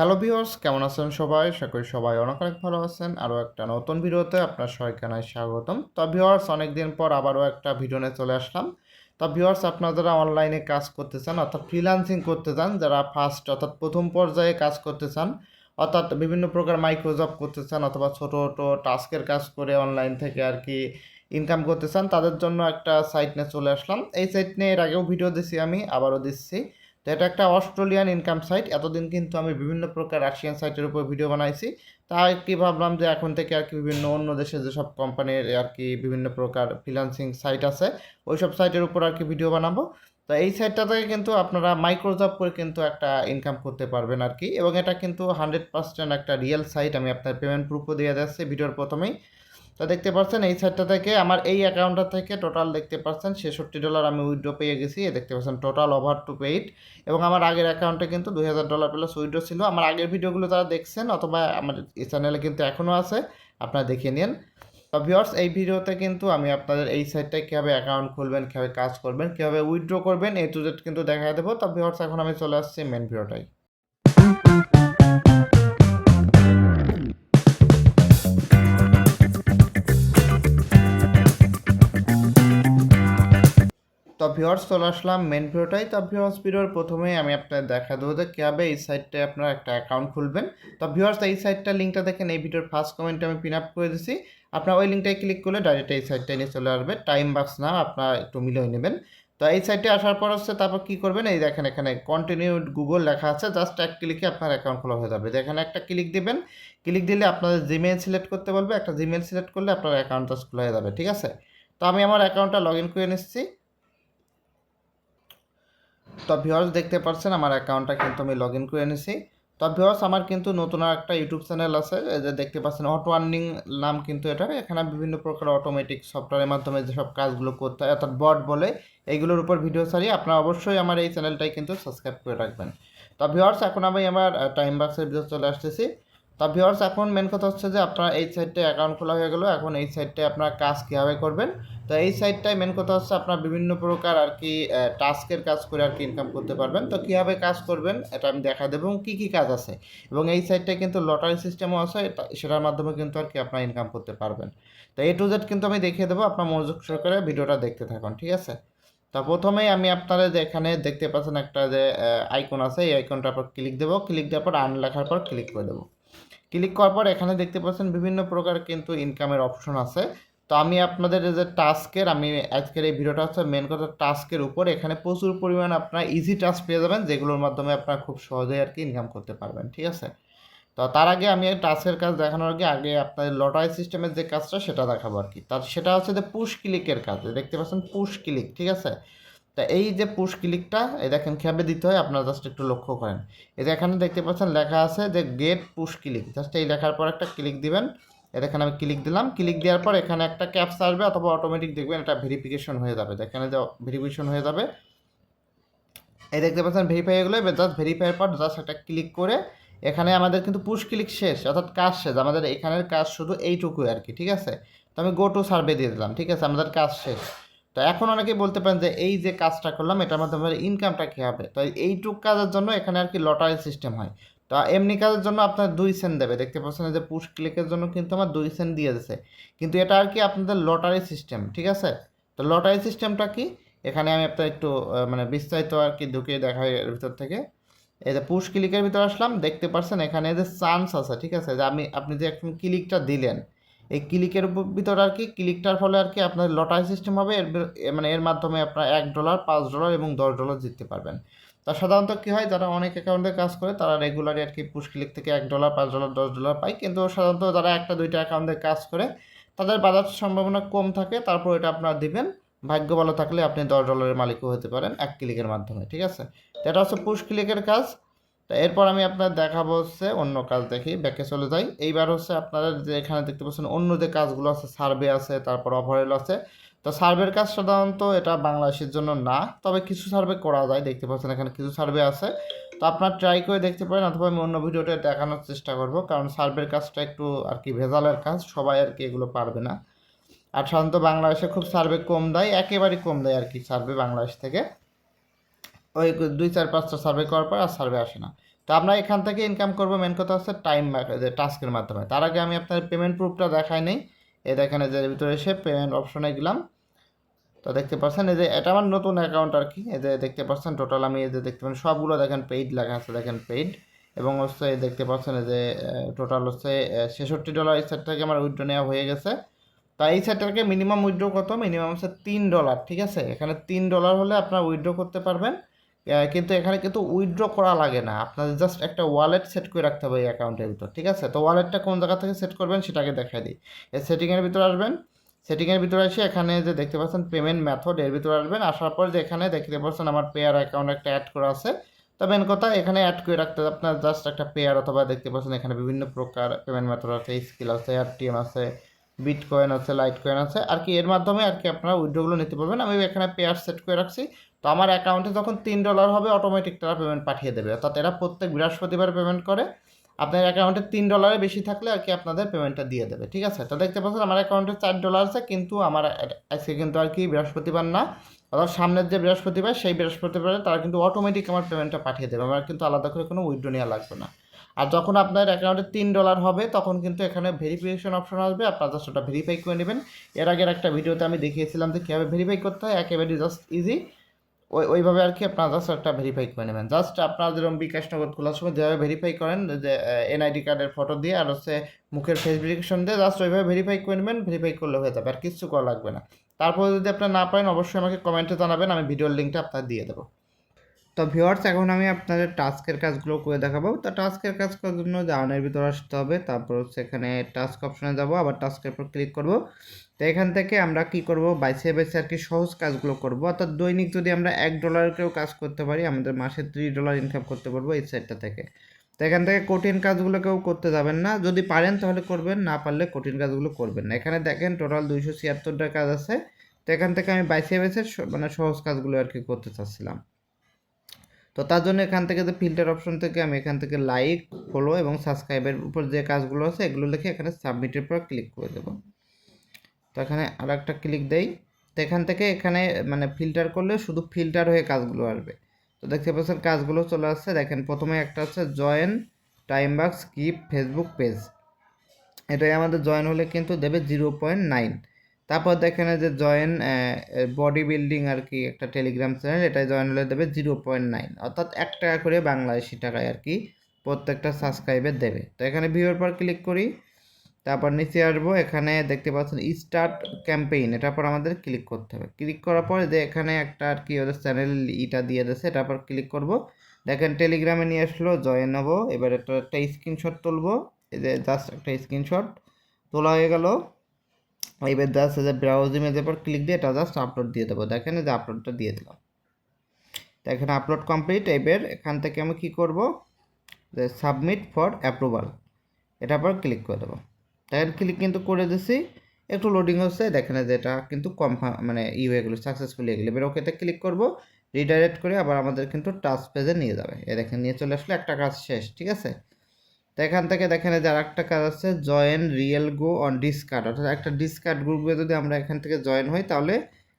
Hello viewers কেমন আছেন সবাই? করি সবাই অনেক অনেক ভালো আছেন। আরও একটা নতুন ভিডিওতে আপনার সবাইকে জানাই স্বাগতম। তো ভিউয়ার্স অনেকদিন পর আবারও একটা ভিডিও নিয়ে চলে আসলাম। তো ভিউয়ার্স আপনারা যারা অনলাইনে কাজ করতে চান অর্থাৎ ফ্রিলান্সিং করতে চান যারা ফার্স্ট অর্থাৎ প্রথম পর্যায়ে কাজ করতে চান অর্থাৎ বিভিন্ন প্রকার মাইক্রো জব করতে চান অথবা ছোটো ছোটো টাস্কের কাজ করে অনলাইন থেকে আর কি ইনকাম করতে চান তাদের জন্য একটা সাইট নিয়ে চলে আসলাম। এই সাইট নিয়ে এর আগেও ভিডিও দিচ্ছি আমি, আবারও দিচ্ছি। তো এটা একটা অস্ট্রেলিয়ান ইনকাম সাইট এতদিন কিন্তু আমি বিভিন্ন প্রকার রাশিয়ান সাইটের উপর ভিডিও বানাইছি। তাই কি ভাবলাম যে এখন থেকে আর কি বিভিন্ন অন্য দেশে যেসব কোম্পানির আর কি বিভিন্ন প্রকার ফ্রিলান্সিং সাইট আছে ওই সব সাইটের উপর আর কি ভিডিও বানাবো। তো এই সাইটটা থেকে কিন্তু আপনারা মাইক্রোজব করে কিন্তু একটা ইনকাম করতে পারবেন আর কি। এবং এটা কিন্তু হান্ড্রেড পার্সেন্ট একটা রিয়েল সাইট আমি আপনার পেমেন্ট প্রুফও দিয়ে যাচ্ছি ভিডিওর প্রথমেই। তো দেখতে পাচ্ছেন, এই সাইডটা থেকে আমার এই অ্যাকাউন্টটা থেকে টোটাল দেখতে পাচ্ছেন ছেষট্টি ডলার আমি উইড্রো পেয়ে গেছি। দেখতে পাচ্ছেন টোটাল ওভার টু পেইড এবং আমার আগের অ্যাকাউন্টে কিন্তু দুই হাজার ডলার প্লাস উইড্রো ছিল। আমার আগের ভিডিওগুলো তারা দেখছেন অথবা আমার এই চ্যানেলে কিন্তু এখনও আছে, আপনারা দেখে নিন। তো ভিওর্স এই ভিডিওতে কিন্তু আমি আপনাদের এই সাইটটায় কীভাবে অ্যাকাউন্ট খুলবেন, কীভাবে কাজ করবেন, কীভাবে উইথড্র করবেন এই টু কিন্তু দেখা দেবো। তো ভিওর্স এখন আমি চলে আসছি মেন ভিডিওটাই ভিওর্স চলে আসলাম মেন ভিডিওটাই তো ভিওর্স ভিডিওর প্রথমেই আমি আপনাদের দেখা দেবো যে কীভাবে এই সাইটটায় আপনারা একটা অ্যাকাউন্ট খুলবেন। তো ভিওর্স এই সাইটটার লিঙ্কটা দেখেন, এই ভিডিওর ফার্স্ট কমেন্টে আমি পিন আপ করে দিছি। আপনার ওই লিঙ্কটায় ক্লিক করলে ডাইরেক্ট এই সাইটটায় নিয়ে চলে আসবে। টাইম বাক্স না, আপনার একটু মিলিয়ে নেবেন। তো এই সাইটে আসার পর হচ্ছে তারপর কী করবেন, এই দেখেন এখানে কন্টিনিউ গুগল লেখা আছে। জাস্ট এক ক্লিকে আপনার অ্যাকাউন্ট খোলা হয়ে যাবে। এখানে একটা ক্লিক দিবেন ক্লিক দিলে আপনাদের জিমেল সিলেক্ট করতে বলবে। একটা জিমেল সিলেক্ট করলে আপনার অ্যাকাউন্ট জাস্ট খোলা হয়ে যাবে, ঠিক আছে? তো আমি আমার অ্যাকাউন্টটা লগ ইন করে নিচ্ছি। তো ভিওর্স দেখতে পাচ্ছেন আমার অ্যাকাউন্টটা কিন্তু আমি লগ ইন করে নিছি তো ভিউয়ার্স আমার কিন্তু নতুন আর একটা ইউটিউব চ্যানেল আছে যে দেখতে পাচ্ছেন অটো আর্নিং নাম কিন্তু এটা। এখানে বিভিন্ন প্রকার অটোমেটিক সফটওয়্যারের মাধ্যমে যেসব কাজগুলো করতে হয়, অর্থাৎ বট বলে, এইগুলোর উপর ভিডিও সারিয়ে আপনারা অবশ্যই আমার এই চ্যানেলটাই কিন্তু সাবস্ক্রাইব করে রাখবেন। তো ভিউয়ার্স এখন আমি আমার টাইম বাক্সের ভিডিও চলে আসতেছি। তা ভিউয়ার্স এখন মেন কথা হচ্ছে যে আপনার এই সাইটটায় অ্যাকাউন্ট খোলা হয়ে গেলো, এখন এই সাইটটায় আপনার কাজ কীভাবে করবেন? তো এই সাইটটায় মেন কথা হচ্ছে আপনার বিভিন্ন প্রকার আর কি টাস্কের কাজ করে আর কি ইনকাম করতে পারবেন। তো কীভাবে কাজ করবেন এটা আমি দেখা দেবো এবং কী কী কাজ আছে। এবং এই সাইটটায় কিন্তু লটারি সিস্টেমও আছে সেটার মাধ্যমে কিন্তু আর কি আপনার ইনকাম করতে পারবেন। তো এ টু জেড কিন্তু আমি দেখিয়ে দেবো, আপনার মনোযোগ সহকারে ভিডিওটা দেখতে থাকুন, ঠিক আছে? তো প্রথমেই আমি আপনাদের যে এখানে দেখতে পাচ্ছেন একটা যে আইকন আছে, এই আইকনটার পর ক্লিক দেবো ক্লিক দেওয়ার পর আন লেখার পর ক্লিক করে দেবো। ক্লিক করার পর এখানে দেখতে পাচ্ছেন বিভিন্ন প্রকার কিন্তু ইনকামের অপশন আছে। তো আমি আপনাদের যে টাস্কের আমি আজকের এই ভিডিওটা হচ্ছে মেন কথা টাস্কের উপর। এখানে প্রচুর পরিমাণ আপনার ইজি টাস্ক পেয়ে যাবেন, যেগুলোর মাধ্যমে আপনারা খুব সহজেই আর কি ইনকাম করতে পারবেন, ঠিক আছে? তো তার আগে আমি টাস্কের কাজ দেখানোর আগে আগে আপনাদের লটারি সিস্টেমের যে কাজটা, সেটা দেখাবো আর কি। তার, সেটা হচ্ছে যে পুশ ক্লিকের কাজ। দেখতে পাচ্ছেন পুশ ক্লিক ঠিক আছে? তা এই যে পুশ ক্লিকটা এই দেখেন কীভাবে দিতে হয়, আপনারা জাস্ট একটু লক্ষ্য করেন। এই যে এখানে দেখতে পাচ্ছেন লেখা আছে যে গেট পুশ ক্লিক জাস্ট এই লেখার পর একটা ক্লিক দিবেন। এখানে আমি ক্লিক দিলাম। ক্লিক দেওয়ার পর এখানে একটা ক্যাপস আসবে অথবা অটোমেটিক দেখবেন এটা ভেরিফিকেশন হয়ে যাবে। এখানে যে ভেরিফিকেশন হয়ে যাবে। এই দেখতে পাচ্ছেন ভেরিফাই হয়ে জাস্ট ভেরিফাইয়ের পর জাস্ট একটা ক্লিক করে এখানে আমাদের কিন্তু পুশ ক্লিক শেষ, অর্থাৎ কাজ শেষ। আমাদের এখানের কাজ শুধু এইটুকুই আর কি, ঠিক আছে? তো আমি গো টু সার্ভে দিয়ে দিলাম, ঠিক আছে? আমাদের কাজ শেষ। তো এখন অনেকেই বলতে পারেন যে এই যে কাজটা করলাম, এটার মাধ্যমে ইনকামটা কী হবে? তো এইটুক কাজের জন্য এখানে আর কি লটারি সিস্টেম হয়। তো এমনি কাজের জন্য আপনার দুই সেন্ট দেবে। দেখতে পাচ্ছেন যে পুশ ক্লিকের জন্য কিন্তু আমার দুই সেন্ট দিয়ে দিছে। কিন্তু এটা আর কি আপনাদের লটারি সিস্টেম ঠিক আছে? তো লটারি সিস্টেমটা কি? এখানে আমি আপনার একটু মানে বিস্তারিত আর কি ঢুকে দেখাই এর ভিতর থেকে। এই যে পুশ ক্লিকের ভিতর আসলাম, দেখতে পাচ্ছেন এখানে যে চান্স আছে, ঠিক আছে? যে আমি, আপনি যে এখন ক্লিকটা দিলেন এই ক্লিকের ভিতর আর কি, ক্লিকটার ফলে আর কি আপনার লটারি সিস্টেম হবে, এর মানে এর মাধ্যমে আপনার এক ডলার পাঁচ ডলার এবং দশ ডলার জিততে পারবেন। তা সাধারণত কী হয়, যারা অনেক অ্যাকাউন্টে কাজ করে, তারা রেগুলারই আর কি পুশ ক্লিক থেকে এক ডলার পাঁচ ডলার দশ ডলার পায়। কিন্তু সাধারণত যারা একটা, দুইটা অ্যাকাউন্টে কাজ করে, তাদের বাজার সম্ভাবনা কম থাকে, তারপর এটা আপনারা দিবেন। ভাগ্য ভালো থাকলে আপনি দশ ডলারের মালিকও হতে পারেন এক ক্লিকের মাধ্যমে, ঠিক আছে? এটা হচ্ছে পুশ ক্লিকের কাজ। তো এরপর আমি আপনার দেখাবো হচ্ছে অন্য কাজ দেখি, ব্যাকে চলে যাই। এইবার হচ্ছে আপনারা যে এখানে দেখতে পাচ্ছেন অন্য যে কাজগুলো আছে, সার্ভে আছে, তারপর ওভারঅল আছে। তো সার্ভের কাজ সাধারণত এটা বাংলাদেশের জন্য না, তবে কিছু সার্ভে করা যায়, দেখতে পাচ্ছেন এখানে কিছু সার্ভে আছে। তো আপনার ট্রাই করে দেখতে পারেন, অথবা আমি অন্য ভিডিওতে দেখানোর চেষ্টা করব, কারণ সার্ভের কাজটা একটু আর কি ভেজালের কাজ, সবাই আর কি এগুলো পারবে না। আর সাধারণত বাংলাদেশে খুব সার্ভে কম দেয়, একেবারেই কম দেয় আর কি সার্ভে বাংলাদেশ থেকে। ওই দুই চার, পাঁচটা সার্ভে করার পর আর সার্ভে আসে না। তো আমরা এখান থেকে ইনকাম করব মেন কথা হচ্ছে টাইম টাস্কের মাধ্যমে। তার আগে আমি আপনার পেমেন্ট প্রুফটা দেখাই নেই। এই দেখেন এর ভিতরে এসে পেমেন্ট অপশনে গেলাম। তো দেখতে পাচ্ছেন এই যে এটা আমার নতুন অ্যাকাউন্ট আর কি। এই যে দেখতে পাচ্ছেন টোটাল আমি এই যে দেখতে পাচ্ছেন সবগুলো দেখেন পেইড লেখা আছে, দেখেন পেইড এবং হচ্ছে দেখতে পাচ্ছেন এই যে টোটাল হচ্ছে ছেষট্টি ডলার এই সেট থেকে আমার উইড্রো নেওয়া হয়ে গেছে। তো এই সেটটাকে মিনিমাম উইড্রো কত? মিনিমাম হচ্ছে তিন ডলার ঠিক আছে? এখানে তিন ডলার হলে আপনার উইড্রো করতে পারবেন। কিন্তু এখানে কিন্তু উইথড্র করা লাগে না। আপনাদের জাস্ট একটা ওয়ালেট সেট করে রাখতে হবে এই অ্যাকাউন্টের ভিতর, ঠিক আছে? তো ওয়ালেটটা কোন জায়গা থেকে সেট করবেন সেটাকে দেখাই দিই। এই সেটিংয়ের ভিতরে আসবেন। সেটিংয়ের ভিতরে এসে এখানে যে দেখতে পাচ্ছেন পেমেন্ট মেথড এর ভিতরে আসবেন। আসার পর যে এখানে দেখতে পাচ্ছেন আমার পেয়ার অ্যাকাউন্ট একটা অ্যাড করা আছে। তো মেন কথা এখানে অ্যাড করে রাখতে আপনার জাস্ট একটা পেয়ার অথবা দেখতে পাচ্ছেন এখানে বিভিন্ন প্রকার পেমেন্ট মেথড আছে। স্কিল আছে আরটিএম আছে বিট কয়েন আছে লাইট কয়েন আছে। আর কি এর মাধ্যমে আর কি আপনারা উইড্রোগুলো নিতে পারবেন। আমি এখানে পেয়ার সেট করে রাখছি। তো আমার অ্যাকাউন্টে যখন তিন ডলার হবে অটোমেটিক তারা পেমেন্ট পাঠিয়ে দেবে। অর্থাৎ এরা প্রত্যেক বৃহস্পতিবার পেমেন্ট করে। আপনার অ্যাকাউন্টে তিন ডলারে বেশি থাকলে আর কি আপনাদের পেমেন্টটা দিয়ে দেবে, ঠিক আছে? তো দেখতে পাচ্ছেন আমার অ্যাকাউন্টে চার ডলার আছে, কিন্তু আমার আজকে কিন্তু আর কি বৃহস্পতিবার না। অর্থাৎ সামনের যে বৃহস্পতিবার, সেই বৃহস্পতিবারে তারা কিন্তু অটোমেটিক আমার পেমেন্টটা পাঠিয়ে দেবে। আমার কিন্তু আলাদা করে কোনো উইড্রো নেওয়া লাগবে না। আর যখন আপনার অ্যাকাউন্টে তিন ডলার হবে, তখন কিন্তু এখানে ভেরিফিকেশন অপশন আসবে। আপনার জাস্ট ওটা ভেরিফাই করে নেবেন। এর আগের একটা ভিডিওতে আমি দেখিয়েছিলাম যে কীভাবে ভেরিফাই করতে হয়। একেবারে জাস্ট ইজি ওই, ওইভাবে আর কি আপনারা জাস্ট একটা ভেরিফাই করে নেবেন। জাস্ট আপনার যেরকম বিকাশ নগদ খোলার সময় যেভাবে ভেরিফাই করেন, যে এনআইডি কার্ডের ফটো দিয়ে আর হচ্ছে মুখের ফেস ভেরিফিকেশন দিয়ে জাস্ট ওইভাবে ভেরিফাই করে নেবেন ভেরিফাই করলে হয়ে যাবে, আর কিছু করা লাগবে না। তারপরে যদি আপনার না পারেন, অবশ্যই আমাকে কমেন্টে জানাবেন, আমি ভিডিওর লিঙ্কটা আপনার দিয়ে দেবো। তো ভিউয়ার্স এখন আমি আপনাদের টাস্কের কাজগুলো করে দেখাবো। তো টাস্কের কাজ করার জন্য জার্নের ভিতরে আসতে হবে। তারপর সেখানে টাস্ক অপশনে যাব, আবার টাস্কের উপর ক্লিক করব। তো এখান থেকে আমরা কি করব? বাইসে বাইসে আর কি সহজ কাজগুলো করব। অর্থাৎ দৈনিক যদি আমরা এক ডলারেরকেও কাজ করতে পারি, আমাদের মাসে ত্রিশ ডলার ইনকাম করতে পারব এই সাইটটা থেকে। তো এখান থেকে কঠিন কাজগুলো কেউ করতে যাবেন না। যদি পারেন তাহলে করবেন, না পারলে কঠিন কাজগুলো করবেন না। এখানে দেখেন টোটাল দুইশো ছিয়াত্তরটা কাজ আছে। তো এখান থেকে আমি বাইসে বাইসে মানে সহজ কাজগুলো আর কি করতে চাচ্ছিলাম। তো তার জন্য এখান থেকে যে ফিল্টার অপশন থেকে আমি এখান থেকে লাইক ফলো এবং সাবস্ক্রাইবের উপর যে কাজগুলো আছে, এগুলো লিখে এখানে সাবমিটের পর ক্লিক করে দেবো। তো এখানে আর একটা ক্লিক দেই। তো এখান থেকে এখানে মানে ফিল্টার করলে শুধু ফিল্টার হয়ে কাজগুলো আসবে। তো দেখতে পাচ্ছেন কাজগুলো চলে আসছে। দেখেন প্রথমে একটা হচ্ছে join TimeBucks skip Facebook page এটাই আমাদের জয়েন হলে কিন্তু দেবে জিরো পয়েন্ট নাইন তারপর দেখেন যে জয়েন বডি বিল্ডিং আর কি একটা টেলিগ্রাম চ্যানেল এটা জয়েন হলে দেবে জিরো পয়েন্ট নাইন অর্থাৎ এক টাকা করে বাংলাদেশি টাকায় আর কি প্রত্যেকটা সাবস্ক্রাইবার দেবে। তো এখানে ভিউর পর ক্লিক করি, তারপর নিচে আসব, এখানে দেখতে পাচ্ছেন স্টার্ট ক্যাম্পেইন এটার পর আমাদের ক্লিক করতে হবে। ক্লিক করার পর যে এখানে একটা আর কি ওদের চ্যানেল ইটা দিয়ে দিয়েছে এটার পর ক্লিক করব। দেখেন টেলিগ্রামে নিয়ে আসলো জয়েন হব, এবার একটা একটা স্ক্রিনশট তুলবো, এই যে জাস্ট একটা স্ক্রিনশট তোলা হয়ে গেল। এবার জাস্ট যে ব্রাউজ ইমেজের পর ক্লিক দিয়ে এটা জাস্ট আপলোড দিয়ে দেবো। দেখেন যে আপলোডটা দিয়ে দিলাম। তো এখানে আপলোড কমপ্লিট এবার এখান থেকে আমি কী করব? যে সাবমিট ফর অ্যাপ্রুভাল এটার পর ক্লিক করে দেবো। তাই ক্লিক কিন্তু করে দিছি, একটু লোডিং হচ্ছে, দেখেন যে এটা কিন্তু কনফার্ম মানে ই হয়ে গেলো সাকসেসফুলি হয়ে গেলো। এবার ওকেতে ক্লিক করব রিডাইরেক্ট করে আবার আমাদের কিন্তু টাচ পেজে নিয়ে যাবে। এ দেখেন, নিয়ে চলে আসলে, একটা কাজ শেষ, ঠিক আছে? তো এখান থেকে দেখেন যে আর একটা কাজ আছে join real go on Discord অর্থাৎ একটা ডিসকার্ড গ্রুপে যদি আমরা এখান থেকে জয়েন হই, তাহলে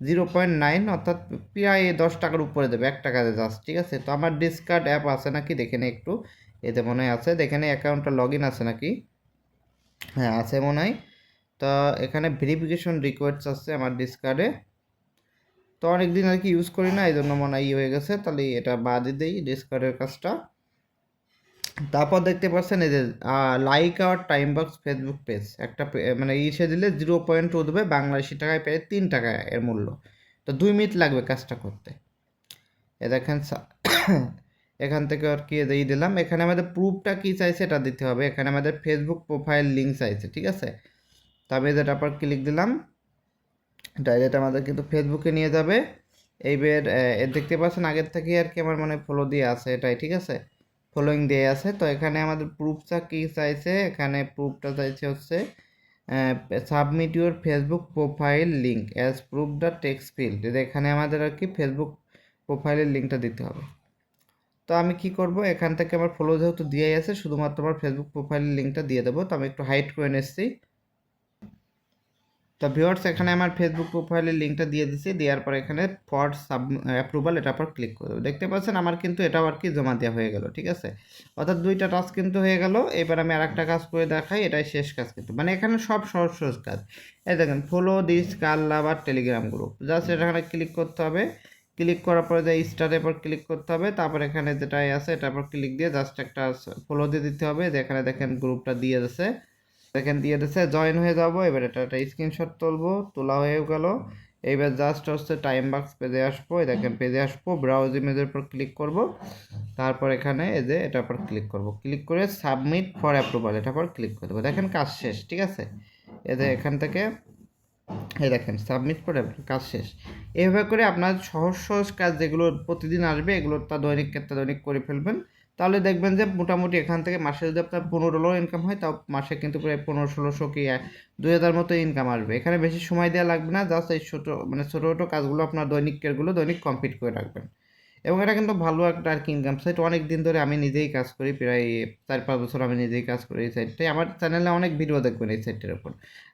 জিরো পয়েন্ট নাইন অর্থাৎ প্রায় দশ টাকার উপরে দেবে এক টাকা জাস্ট ঠিক আছে? তো আমার ডিসকার্ড অ্যাপ আছে নাকি? দেখে নিই একটু। এতে মনে হয় আছে, দেখে নিই অ্যাকাউন্টটা লগ ইন আছে নাকি? হ্যাঁ আছে মনে হয়। তো এখানে ভেরিফিকেশন রিকোয়েস্ট আসছে আমার ডিসকার্ডে তো অনেক দিন আর কি ইউজ করি না এই জন্য মনে হয় ইয়ে হয়ে গেছে। তাহলে এটা বাদই দিই ডিসকার্ডের কাজটা। তারপর দেখতে পাচ্ছেন এই যে like our TimeBucks Facebook page একটা মানে ইসে দিলে জিরো পয়েন্ট টু দেবে, বাংলাদেশি টাকায় পেয়ে তিন টাকা এর মূল্য। তো দুই মিনিট লাগবে কাজটা করতে। এ দেখেন এখান থেকে আর কি দিয়ে দিলাম। এখানে আমাদের প্রুফটা কী চাইছে এটা দিতে হবে। এখানে আমাদের ফেসবুক প্রোফাইল লিঙ্ক চাইছে, ঠিক আছে? তো আমি যেটার পর ক্লিক দিলাম। ডাইরেক্ট আমাদের কিন্তু ফেসবুকে নিয়ে যাবে। এইবার দেখতে পাচ্ছেন আগের থেকে আর কি আমার মনে ফলো দিয়ে আছে এটাই, ঠিক আছে? ফলোয়িং দেয়া আছে। তো এখানে আমাদের প্রুফটা কী চাইছে? এখানে প্রুফটা চাইছে হচ্ছে submit your Facebook profile link as proof the text field এখানে আমাদের আর কি ফেসবুক প্রোফাইলের লিঙ্কটা দিতে হবে। তো আমি কি করব? এখান থেকে আমার ফলো যেহেতু দিয়েই আছে, শুধুমাত্র আমার ফেসবুক প্রোফাইলের লিঙ্কটা দিয়ে দেবো। তো আমি একটু হাইট করে নিচ্ছি। তো ভিউয়ার্স এখানে আমার ফেসবুক প্রোফাইলের লিঙ্কটা দিয়ে দিছি। দেওয়ার পর এখানে ফর সাব অ্যাপ্রুভাল এটার পর ক্লিক করে দেখতে পাচ্ছেন আমার কিন্তু এটাও আর কি জমা দেওয়া হয়ে গেল, ঠিক আছে? অর্থাৎ দুইটা টাস্ক কিন্তু হয়ে গেল। এবার আমি আরেকটা কাজ করে দেখাই, এটাই শেষ কাজ কিন্তু। মানে এখানে সব সহজ সহজ কাজ। এই দেখেন ফলো দিস লাভ আর টেলিগ্রাম গ্রুপ জাস্ট এখানে ক্লিক করতে হবে। ক্লিক করার পরে যে স্টারের পর ক্লিক করতে হবে। তারপর এখানে যেটাই আছে এটার পর ক্লিক দিয়ে জাস্ট একটা ফলো দিয়ে দিতে হবে। যে এখানে দেখেন গ্রুপটা দিয়ে দিচ্ছে দেখেন দিয়ে দিচ্ছে জয়েন হয়ে যাব, এবার এটা একটা স্ক্রিনশট তুলবো, তোলা হয়ে গেল। এইবার জাস্ট হচ্ছে টাইম বাক্স পেজে আসব দেখেন পেজে আসব ব্রাউজ ইমেজের উপর ক্লিক করব। তারপর এখানে এই যে এটার উপর ক্লিক করব। ক্লিক করে সাবমিট ফর অ্যাপ্রুভাল এটার পর ক্লিক করে দেবো। দেখেন কাজ শেষ, ঠিক আছে? এই যে এখান থেকে, এই দেখেন সাবমিট করে কাজ শেষ। এইভাবে করে আপনার সহজ সহজ কাজ যেগুলো প্রতিদিন আসবে, এগুলো তা দৈনিক ক্ষেত্রে দৈনিক করে ফেলবেন। তাহলে দেখবেন যে মোটামুটি এখান থেকে মাসে যদি আপনার পনেরো ডলার ইনকাম হয়, তাও মাসে কিন্তু প্রায় পনেরো ষোলোশো কি দুই হাজার মতো ইনকাম আসবে। এখানে বেশি সময় দেওয়া লাগবে না জাস্ট এই ছোটো মানে ছোটো ছোটো কাজগুলো আপনার দৈনিকেরগুলো দৈনিক কমপ্লিট করে রাখবেন। এবং এটা কিন্তু ভালো একটা আর কি ইনকাম সাইট অনেক দিন ধরে আমি নিজেই কাজ করি, প্রায় চার পাঁচ বছর আমি নিজেই কাজ করি এই সাইটটাই আমার চ্যানেলে অনেক ভিডিও দেখবেন এই সাইটের উপর।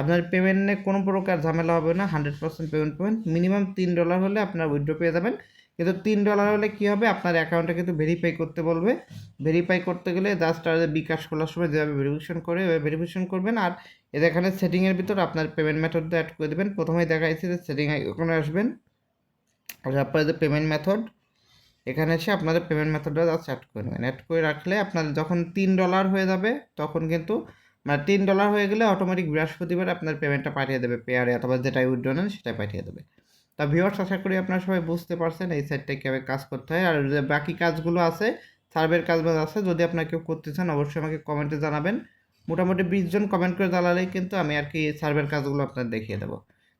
আপনার পেমেন্টে কোনো প্রকার ঝামেলা হবে না হান্ড্রেড পার্সেন্ট পেমেন্ট পাবেন মিনিমাম তিন ডলার হলে আপনার উইড্রো পেয়ে যাবেন। কিন্তু তিন ডলার হলে কী হবে? আপনার অ্যাকাউন্টটা কিন্তু ভেরিফাই করতে বলবে। ভেরিফাই করতে গেলে জাস্ট আর বিকাশ খোলার সময় যেভাবে ভেরিফিকেশন করে ওইভাবে ভেরিফিকেশন করবেন। আর এদের এখানে সেটিংয়ের ভিতর আপনার পেমেন্ট মেথডটা অ্যাড করে দেবেন। প্রথমেই দেখাইছি যে সেটিং ওখানে আসবেন। আর আপনার যে পেমেন্ট মেথড এখানে এসে আপনাদের পেমেন্ট মেথডটা জাস্ট অ্যাড করে নেবেন। অ্যাড করে রাখলে আপনার যখন তিন ডলার হয়ে যাবে, তখন কিন্তু মানে তিন ডলার হয়ে গেলে অটোমেটিক বৃহস্পতিবার আপনার পেমেন্টটা পাঠিয়ে দেবে। পেয়ারে অথবা যেটাই উইড্রো নেন, সেটাই পাঠিয়ে দেবে। তা ভিউয়ার্স আশা করি আপনারা সবাই বুঝতে পারছেন এই সাইটটা কীভাবে কাজ করতে হয়। আর যে বাকি কাজগুলো আছে সার্ভের কাজগুলো আছে, যদি আপনারা কেউ করতে চান, অবশ্যই আমাকে কমেন্টে জানাবেন। মোটামুটি বিশজন কমেন্ট করে জানালেই কিন্তু আমি আর কি সার্ভের কাজগুলো আপনার দেখিয়ে দেবো।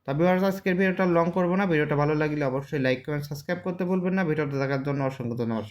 তা ভিউয়ার্স আজকের ভিডিওটা লং করব না। ভিডিওটা ভালো লাগলে অবশ্যই লাইক কমেন্ট সাবস্ক্রাইব করতে বলবেন না। ভিডিওটা দেখার জন্য অসংখ্য ধন্যবাদ।